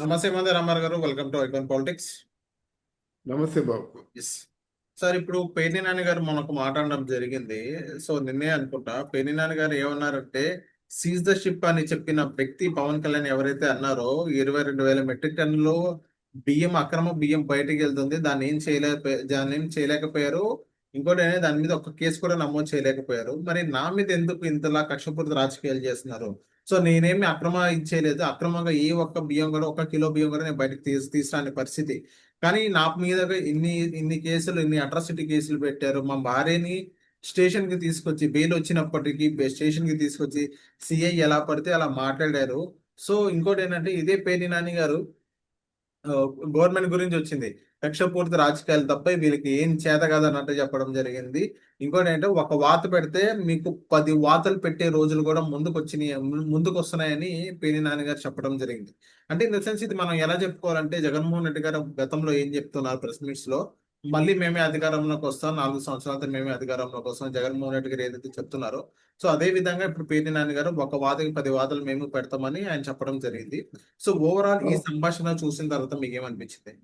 నమస్తే మంది రామారావు గారు వెల్కమ్ టు ఐకాన్ పాలిటిక్స్. నమస్తే బాబు. ఎస్ సార్ ఇప్పుడు పేర్ని నాని గారు మనకు మాట్లాడడం జరిగింది. సో నిన్నే అనుకుంటా పేర్ని నాని గారు ఏమన్నారంటే సీజ్ ద షిప్ అని చెప్పిన వ్యక్తి పవన్ కళ్యాణ్ ఎవరైతే అన్నారో ఇరవై రెండు వేల మెట్రిక్ టన్నులు బియ్యం అక్రమ బియ్యం బయటికి వెళ్తుంది. దాన్ని ఏం చేయలేకపోయా దాన్ని ఏం చేయలేకపోయారు. ఇంకోటి అనేది దాని మీద ఒక కేసు కూడా నమోదు చేయలేకపోయారు. మరి నా మీద ఎందుకు ఇంతలా కక్షపూరిత రాజకీయాలు చేస్తున్నారు? సో నేనేమి అక్రమ ఇచ్చేయలేదు అక్రమంగా ఏ ఒక్క బియ్యం కూడా ఒక కిలో బియ్యం కూడా నేను బయటకు తీసి తీసుకురాని పరిస్థితి. కానీ నా మీద ఇన్ని ఇన్ని కేసులు ఇన్ని అట్రాసిటీ కేసులు పెట్టారు. మా భార్యని స్టేషన్కి తీసుకొచ్చి బెయిల్ వచ్చినప్పటికీ స్టేషన్కి తీసుకొచ్చి సిఐ ఎలా పడితే అలా మాట్లాడారు. సో ఇంకోటి ఏంటంటే ఇదే పేర్ని నాని గారు గవర్నమెంట్ గురించి వచ్చింది. కక్షపూర్తి రాజకీయాలు తప్ప వీళ్ళకి ఏం చేత కాదన్నట్టు చెప్పడం జరిగింది. ఇంకోటి ఏంటంటే ఒక వాత పెడితే మీకు పది వాతలు పెట్టే రోజులు కూడా ముందుకు వచ్చినాయి ముందుకు వస్తున్నాయని పేని నాని గారు చెప్పడం జరిగింది. అంటే ఇన్ ద సెన్స్ ఇది మనం ఎలా చెప్పుకోవాలంటే జగన్మోహన్ రెడ్డి గారు గతంలో ఏం చెప్తున్నారు ప్రెస్ మీట్స్లో? మళ్ళీ మేమే అధికారంలోకి వస్తాం నాలుగు సంవత్సరాలతో మేమే అధికారంలోకి వస్తాం జగన్మోహన్ రెడ్డి గారు ఏదైతే చెప్తున్నారో. సో అదే విధంగా ఇప్పుడు పేర్ని నాని గారు ఒక వాదకి పది వాదలు మేము పెడతామని ఆయన చెప్పడం జరిగింది. సో ఓవరాల్ ఈ సంభాషణ చూసిన తర్వాత మీకు ఏమనిపించింది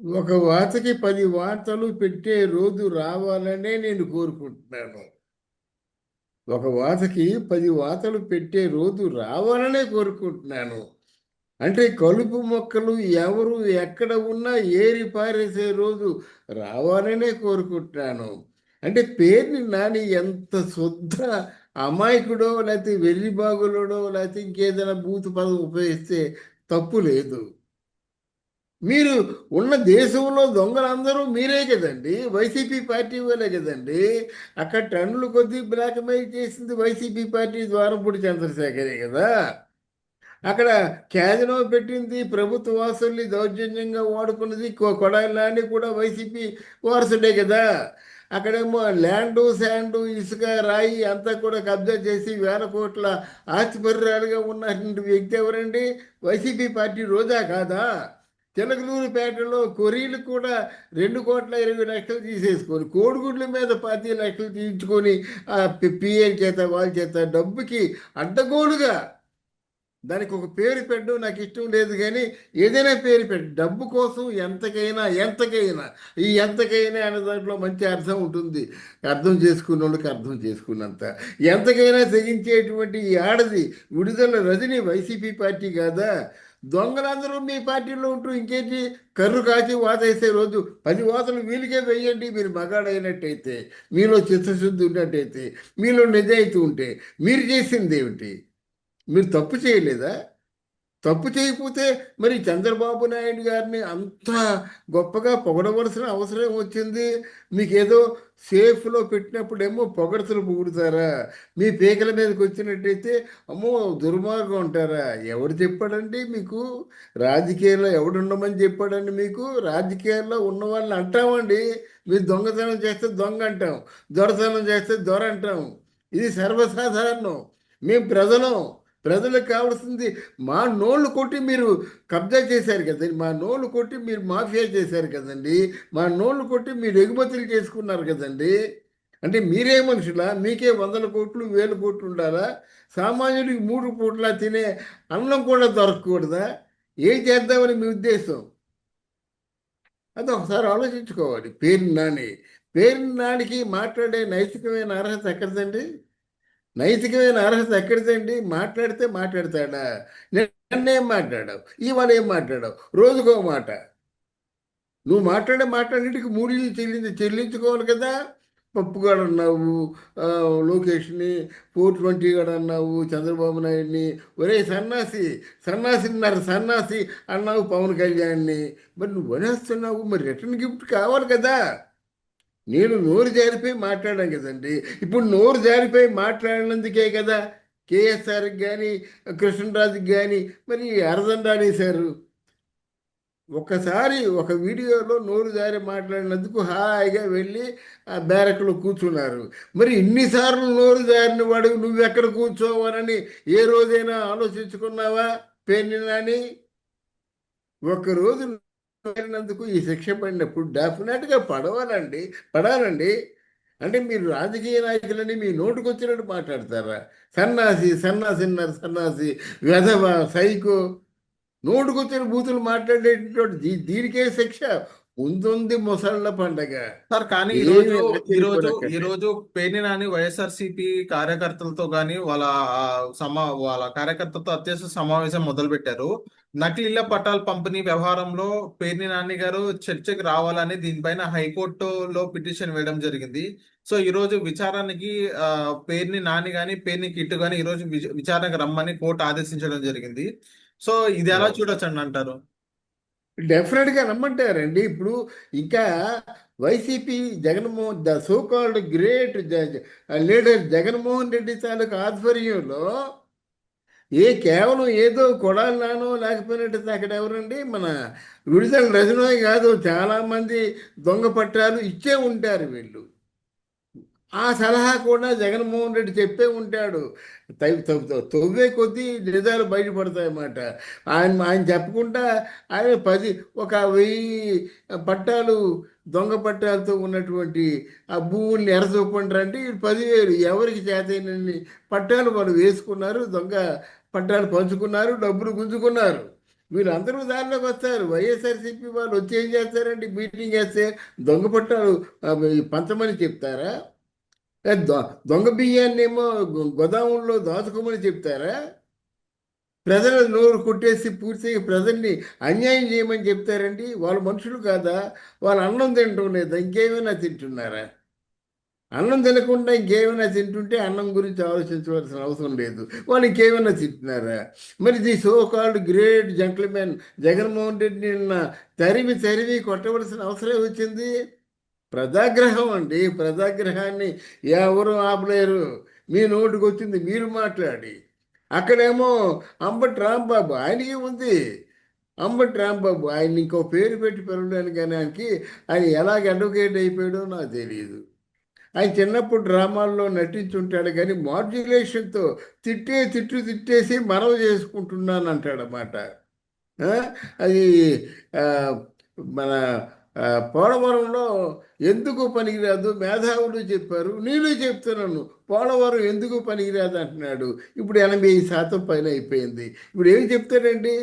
ఒక వార్తకి పది వార్తలు పెట్టే రోజు రావాలనే నేను కోరుకుంటున్నాను. ఒక వార్తకి పది వార్తలు పెట్టే రోజు రావాలనే కోరుకుంటున్నాను. అంటే కలుపు మొక్కలు ఎవరు ఎక్కడ ఉన్నా ఏరి పారేసే రోజు రావాలనే కోరుకుంటున్నాను. అంటే పేరుని నాని ఎంత శుద్ధ అమాయకుడో లేకపోతే వెర్రిబాగులోడో లేకపోతే ఇంకేదైనా బూతు పదం ఉపయోగిస్తే తప్పు లేదు. మీరు ఉన్న దేశంలో దొంగలందరూ మీరే కదండి. వైసీపీ పార్టీ వాళ్ళే కదండి. అక్కడ టన్నులు కొద్దీ బ్లాక్మెయిల్ చేసింది వైసీపీ పార్టీ ద్వారపూడి చంద్రశేఖరే కదా. అక్కడ క్యాజినో పెట్టింది ప్రభుత్వ వాసుల్ని దౌర్జన్యంగా వాడుకున్నది కొడాయిలాని కూడా వైసీపీ వారసుడే కదా. అక్కడేమో ల్యాండు శాండు ఇసుక రాయి అంతా కూడా కబ్జా చేసి వేల కోట్ల ఆస్తిపర్యాలుగా ఉన్నటువంటి వ్యక్తి ఎవరండి? వైసీపీ పార్టీ రోజా కాదా? చిలకలూరుపేటలో కొరీలు కూడా రెండు కోట్ల ఇరవై లక్షలు తీసేసుకొని కోడిగుడ్ల మీద పాతి లక్షలు తీయించుకొని పిఎం చేత వాళ్ళ చేత డబ్బుకి అడ్డగోలుగా దానికి ఒక పేరు పెట్టడం నాకు ఇష్టం లేదు కానీ ఏదైనా పేరు పెట్టు డబ్బు కోసం ఎంతకైనా ఎంతకైనా ఈ ఎంతకైనా అనే దాంట్లో మంచి అర్థం ఉంటుంది. అర్థం చేసుకున్న వాళ్ళకి అర్థం చేసుకున్నంత. ఎంతకైనా తెగించేటువంటి ఈ ఆడది విడుదల రజని వైసీపీ పార్టీ కాదా? దొంగలందరూ మీ పార్టీలో ఉంటూ ఇంకేంటి కర్రు కాచి వాతేసే రోజు పది వాతలు వీళ్ళకే వెయ్యండి మీరు మగాడైనట్టయితే మీలో చిత్తశుద్ధి ఉన్నట్టయితే మీలో నిజాయితీ ఉంటే మీరు చేసింది ఏమిటి? మీరు తప్పు చేయలేదా? తప్పు చేయకపోతే మరి చంద్రబాబు నాయుడు గారిని అంత గొప్పగా పొగడవలసిన అవసరం వచ్చింది. మీకు ఏదో సేఫ్లో పెట్టినప్పుడేమో పొగడతలు పొగుడుతారా? మీ పీకల మీదకి వచ్చినట్టయితే అమ్మో దుర్మార్గం ఉంటారా ఎవరు చెప్పాడండి మీకు? రాజకీయాల్లో ఎవడుండమని చెప్పాడండి మీకు? రాజకీయాల్లో ఉన్న వాళ్ళని అంటామండి. మీరు దొంగతనం చేస్తే దొంగ అంటాం దొరతనం చేస్తే దొర అంటాం. ఇది సర్వసాధారణం. మేము ప్రజలం. ప్రజలకు కావాల్సింది మా నోళ్ళు కొట్టి మీరు కబ్జా చేశారు కదండి. మా నోళ్ళు కొట్టి మీరు మాఫియా చేశారు కదండి. మా నోళ్ళు కొట్టి మీరు ఎగుమతులు చేసుకున్నారు కదండి. అంటే మీరే మనుషులా? మీకే వందల కోట్లు వేల కోట్లు ఉండాలా? సామాన్యుడికి మూడు పూట్ల తినే అన్నం కూడా దొరకకూడదా? ఏం చేద్దామని మీ ఉద్దేశం? అది ఒకసారి ఆలోచించుకోవాలి. పేరు నాని. పేరు నానికి మాట్లాడే నైతికమైన అర్హత ఎక్కడదండి? నైతికమైన అర్హత ఎక్కడిదండి? మాట్లాడితే మాట్లాడతాడా? నిన్నేం మాట్లాడావు? ఇవాళ ఏం మాట్లాడావు? రోజుకో మాట. నువ్వు మాట్లాడే మాట్లాడికి మూడీలు చెల్లించి చెల్లించుకోవాలి కదా? పప్పుగాడు అన్నావు లోకేష్ని ఫోర్ ట్వంటీ గాడు అన్నావు చంద్రబాబు నాయుడిని. ఒరే సన్నాసి సన్నాసిన్నారు సన్నాసి అన్నావు పవన్ కళ్యాణ్ని. మరి నువ్వు వనేస్తున్నావు మరి రిటర్న్ గిఫ్ట్ కావాలి కదా? నేను నోరు జారిపోయి మాట్లాడాను కదండి. ఇప్పుడు నోరు జారిపోయి మాట్లాడినందుకే కదా కేఎస్ఆర్కి కానీ కృష్ణరాజుకి కానీ మరి అరదండాడేశారు ఒక్కసారి ఒక వీడియోలో నోరు జారి మాట్లాడినందుకు హాయిగా వెళ్ళి ఆ బ్యారక్లో కూర్చున్నారు. మరి ఇన్నిసార్లు నోరు జారిన వాడు నువ్వెక్కడ కూర్చోవనని ఏ రోజైనా ఆలోచించుకున్నావా పేర్ని నాని ఒక్కరోజు చేరినందుకు ఈ శిక్ష పడినప్పుడు డెఫినెట్గా పడవాలండి పడాలండి. అంటే మీరు రాజకీయ నాయకులని మీ నోటుకు వచ్చినట్టు మాట్లాడతారా? సన్నాసి సన్నాసి సన్నాసి వెధవ సైకో నోటుకొచ్చిన బూతులు మాట్లాడేటటువంటి దీ- దీనికే శిక్ష. ముందుంది ముసళ్ళ పండగ. సార్ కానీ ఈ ఏమీ రోజు ఈ ఆశ్చర్యపోనక్కర్లేదు. రోజు ఈ రోజు పేర్ని నాని వైఎస్ఆర్సీపీ కార్యకర్తలతో గాని వాళ్ళ సమా వాళ్ళ కార్యకర్తలతో అత్యవసర సమావేశం మొదలు పెట్టారు నకిలీ ఇళ్ళ పట్టాల పంపిణీ వ్యవహారంలో పేర్ని నాని గారు చర్చకి రావాలని దీనిపైన హైకోర్టులో పిటిషన్ వేయడం జరిగింది. సో ఈ రోజు విచారణకి ఆ, పేర్ని నాని గాని పేర్ని కిట్టు గాని ఈ రోజు విచ- విచారణకు రమ్మని కోర్టు ఆదేశించడం జరిగింది. సో ఇది ఎలా చూడొచ్చండి అంటారు? డెఫినెట్గా రమ్మంటారండి. ఇప్పుడు ఇంకా YCP Jaganmohan the so called great leader Jaganmohan Reddy తాలూకు ఆధ్వర్యంలో ఏ కేవలం ఏదో కొడాలనో లేకపోయినట్టు అక్కడ ఎవరండి? మన విడుదల రజనోయ్ కాదు చాలా మంది దొంగ పట్టాలు ఇచ్చే ఉంటారు వీళ్ళు. ఆ సలహా కూడా జగన్మోహన్ రెడ్డి చెప్పే ఉంటాడు. తవ్వి- తవ్వే కొద్దీ నిజాలు బయటపడతాయన్నమాట. ఆయన ఆయన చెప్పకుండా ఆయన పది ఒక వెయ్యి పట్టాలు దొంగ పట్టాలతో ఉన్నటువంటి ఆ భూముల్ని ఎరచూపండి అంటే పదివేలు. ఎవరికి చేతనని పట్టాలు వాళ్ళు వేసుకున్నారు దొంగ పట్టాలు పంచుకున్నారు డబ్బులు గుంజుకున్నారు. వీళ్ళందరూ దారిలోకి వస్తారు. వైఎస్ఆర్సీపీ వాళ్ళు వచ్చి ఏం చేస్తారండి? మీటింగ్ చేస్తే దొంగ పట్టాలు పంచమని చెప్తారా? దొంగ బియ్యాన్ని ఏమో గో- గోదాముల్లో దాచుకోమని చెప్తారా? ప్రజల నోరు కొట్టేసి పూర్తిగా ప్రజల్ని అన్యాయం చేయమని చెప్తారండి. వాళ్ళు మనుషులు కాదా? వాళ్ళు అన్నం తింటం లేదా? ఇంకేమైనా తింటున్నారా? అన్నం తినకుండా ఇంకేమైనా తింటుంటే అన్నం గురించి ఆలోచించవలసిన అవసరం లేదు. వాళ్ళు ఇంకేమైనా తింటున్నారా? మరి the so called great gentleman Jaganmohan Reddy నిన్న తరివి తరివి కొట్టవలసిన అవసరం వచ్చింది ప్రజాగ్రహం అండి ప్రజాగ్రహాన్ని ఎవరు ఆపలేరు. మీ నోటికి వచ్చింది మీరు మాట్లాడి. అక్కడేమో అంబటి రాంబాబు ఆయనకి ఉంది. అంబటి రాంబాబు ఆయన ఇంకో పేరు పెట్టి పిలవడానికి కానీ ఆయనకి ఆయన ఎలాగ అడ్వకేట్ అయిపోయాడో నాకు తెలియదు ఆయన చిన్నప్పుడు డ్రామాల్లో నటించుంటాడు కానీ మాడ్యులేషన్తో తిట్టే తిట్టు తిట్టేసి మనవ చేసుకుంటున్నాను అంటాడనమాట అది మన పోలవరంలో ఎందుకు పనికిరాదు? మేధావులు చెప్పారు నేను చెప్తున్నాను. పోలవరం ఎందుకు పనికిరాదు అంటున్నాడు. ఇప్పుడు ఎనభై శాతం పైన అయిపోయింది. ఇప్పుడు ఏం చెప్తాడండి?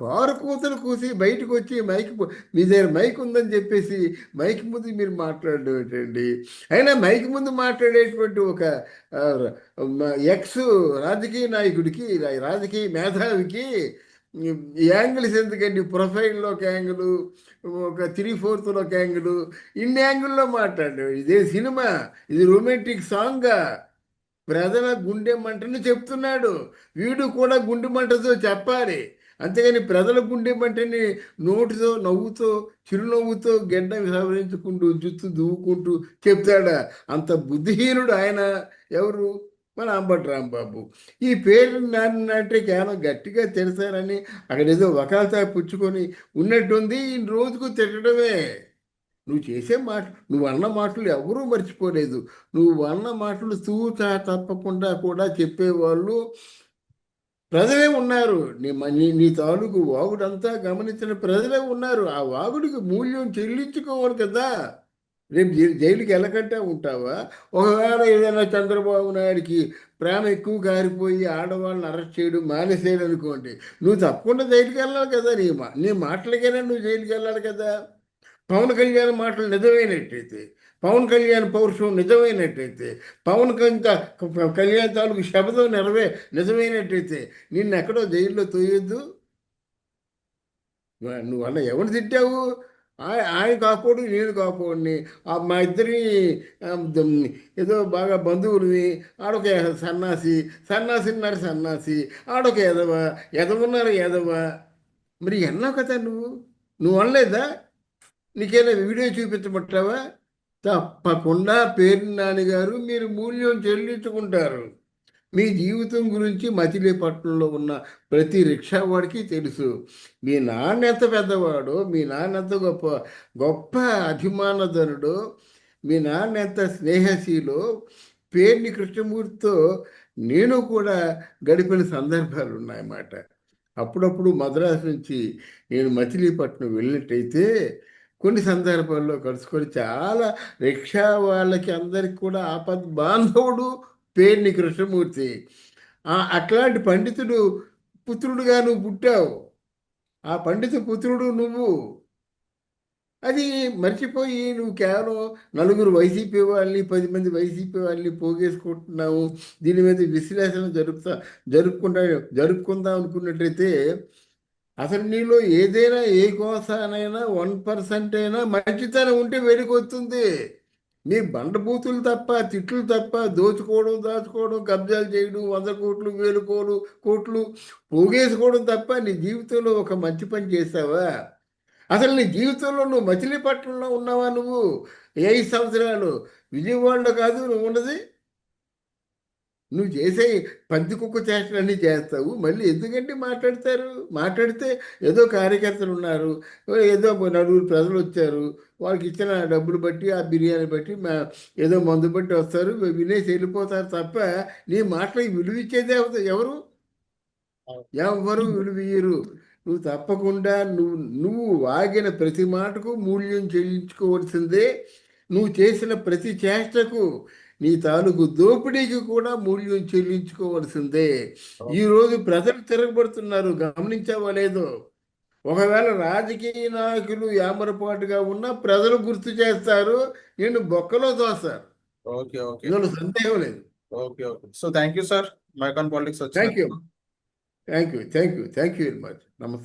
కారు కూతలు కూసి బయటకు వచ్చి మైక్ మీ దగ్గర మైక్ ఉందని చెప్పేసి మైక్ ముందు మీరు మాట్లాడడం ఏంటండి? అయినా మైక్ ముందు మాట్లాడేటువంటి ఒక ఎక్స్ రాజకీయ నాయకుడికి రాజకీయ మేధావికి యాంగిల్స్ ఎందుకండి? ప్రొఫైల్లో ఒక యాంగిల్ ఒక త్రీ ఫోర్త్లో ఒక యాంగిల్ ఇన్ని యాంగిల్లో మాట్లాడు. ఇదే సినిమా ఇది రొమాంటిక్ సాంగ్. ప్రజల గుండె మంటని చెప్తున్నాడు. వీడు కూడా గుండె మంటతో చెప్పాలి. అంతేగాని ప్రజల గుండె మంటని నోటితో నవ్వుతో చిరునవ్వుతో గెడ్డ సవరించుకుంటూ జుత్తు దువ్వుకుంటూ చెప్తాడా? అంత బుద్ధిహీనుడు ఆయన ఎవరు? మన అంబటి రాంబాబు. ఈ పేరు నాన్నంటే కేవలం గట్టిగా తెరిసారని అక్కడ ఏదో ఒకసారి పుచ్చుకొని ఉన్నట్టుంది ఈ రోజుకు తిట్టడమే. నువ్వు చేసే మాట నువ్వు అన్న మాటలు ఎవరూ మర్చిపోలేదు. నువ్వు అన్న మాటలు తూచా తప్పకుండా కూడా చెప్పేవాళ్ళు ప్రజలే ఉన్నారు. నీ మ- నీ నీ తాలూకు వాగుడంతా గమనించిన ప్రజలే ఉన్నారు. ఆ వాగుడికి మూల్యం చెల్లించుకోవాలి కదా. రేపు జై- జైలుకి వెళ్ళకంటే ఉంటావా? ఒకవేళ ఏదైనా చంద్రబాబు నాయుడికి ప్రేమ ఎక్కువ కారిపోయి ఆడవాళ్ళని అరెస్ట్ చేయడం మానేసేయడం అనుకోండి నువ్వు తప్పకుండా జైలుకి వెళ్ళాలి కదా నీ మా నీ మాటలకైనా నువ్వు జైలుకి వెళ్ళాలి కదా. పవన్ కళ్యాణ్ మాటలు నిజమైనట్టయితే పవన్ కళ్యాణ్ పౌరుషం నిజమైనట్టయితే పవన్ కళ్యాణ్ కళ్యాణ్ తాలూకు శబ్దం నెరవే నిజమైనట్టయితే నిన్ను ఎక్కడో జైల్లో తోయొద్దు. నువ్వు నువ్వు అన్న ఎవరు తిట్టావు? ఆయన కాపోడు నేను కాపోడిని మా ఇద్దరి ఏదో బాగా బంధువులని ఆడొక సన్నాసి సన్నాసిన్నారు సన్నాసి ఆడొక ఎదవ ఎదవన్నారు ఎదవ మరి ఎన్నావు కదా నువ్వు? నువ్వు అనలేదా? నీకేనా వీడియో చూపించబట్టావా తప్పకుండా పేరు నాన్నగారు మీరు మూల్యం చెల్లించుకుంటారు. మీ జీవితం గురించి మచిలీపట్నంలో ఉన్న ప్రతి రిక్షా వాడికి తెలుసు. మీ నాన్న ఎంత మీ నాన్న ఎంత గొప్ప గొప్ప అభిమానధనుడు మీ నాన్న ఎంత పేర్ని కృష్ణమూర్తితో నేను కూడా గడిపిన సందర్భాలు ఉన్నాయన్నమాట. అప్పుడప్పుడు మద్రాసు నుంచి నేను మచిలీపట్నం వెళ్ళినట్టయితే కొన్ని సందర్భాల్లో కలుసుకొని చాలా రిక్షా వాళ్ళకి అందరికి కూడా ఆపద్ బాంధవుడు పేర్ని కృష్ణమూర్తి. అట్లాంటి పండితుడు పుత్రుడుగా నువ్వు పుట్టావు. ఆ పండిత పుత్రుడు నువ్వు. అది మర్చిపోయి నువ్వు కేవలం నలుగురు వైసీపీ వాళ్ళని పది మంది వైసీపీ వాళ్ళని పోగేసుకుంటున్నావు. దీని మీద విశ్లేషణ జరుపుతా జరుపుకుంటా జరుపుకుందాం అనుకున్నట్లయితే అసలు నీలో ఏదైనా ఏ కోసానైనా వన్ పర్సెంట్ అయినా మంచితనం ఉంటే వెలుగొస్తుంది నీ బండబూతులు తప్ప తిట్లు తప్ప దోచుకోవడం దాచుకోవడం కబ్జాలు చేయడం వంద కోట్లు వేలు కోట్లు కోట్లు పోగేసుకోవడం తప్ప నీ జీవితంలో ఒక మంచి పని చేస్తావా? అసలు నీ జీవితంలో నువ్వు మచిలీపట్నంలో ఉన్నావా నువ్వు? ఏ ఐదు సంవత్సరాలు విజయవాడలో కాదు నువ్వు ఉన్నది? నువ్వు చేసే పంది కుక్క చేష్టలన్నీ చేస్తావు. మళ్ళీ ఎందుకంటే మాట్లాడతారు? మాట్లాడితే ఏదో కార్యకర్తలు ఉన్నారు. ఏదో నలుగురు ప్రజలు వచ్చారు. వాళ్ళకి ఇచ్చిన డబ్బులు బట్టి ఆ బిర్యానీ బట్టి మా ఏదో మందు బట్టి వస్తారు. వినేసి వెళ్ళిపోతారు తప్ప నీ మాటలకు విలువ ఇచ్చేదే అవుతుంది. ఎవరు? ఎవరు విలువయ్యరు నువ్వు తప్పకుండా నువ్వు నువ్వు వాగిన ప్రతి మాటకు మూల్యం చెల్లించుకోవాల్సిందే. నువ్వు చేసిన ప్రతి చేష్టకు నీ తాలూకు దోపిడీకి కూడా మూల్యం చెల్లించుకోవాల్సిందే. ఈరోజు ప్రజలు తిరగబడుతున్నారు. గమనించావా లేదో? ఒకవేళ రాజకీయ నాయకులు యామరపాటుగా ఉన్నా ప్రజలు గుర్తు చేస్తారు. నేను బొక్కలో తోస్తారు ఓకే ఓకే. సందేహం లేదు. Okay okay. So thank you sir. మైకాన్ politics Thank you. Thank you thank you thank you very much. నమస్తే.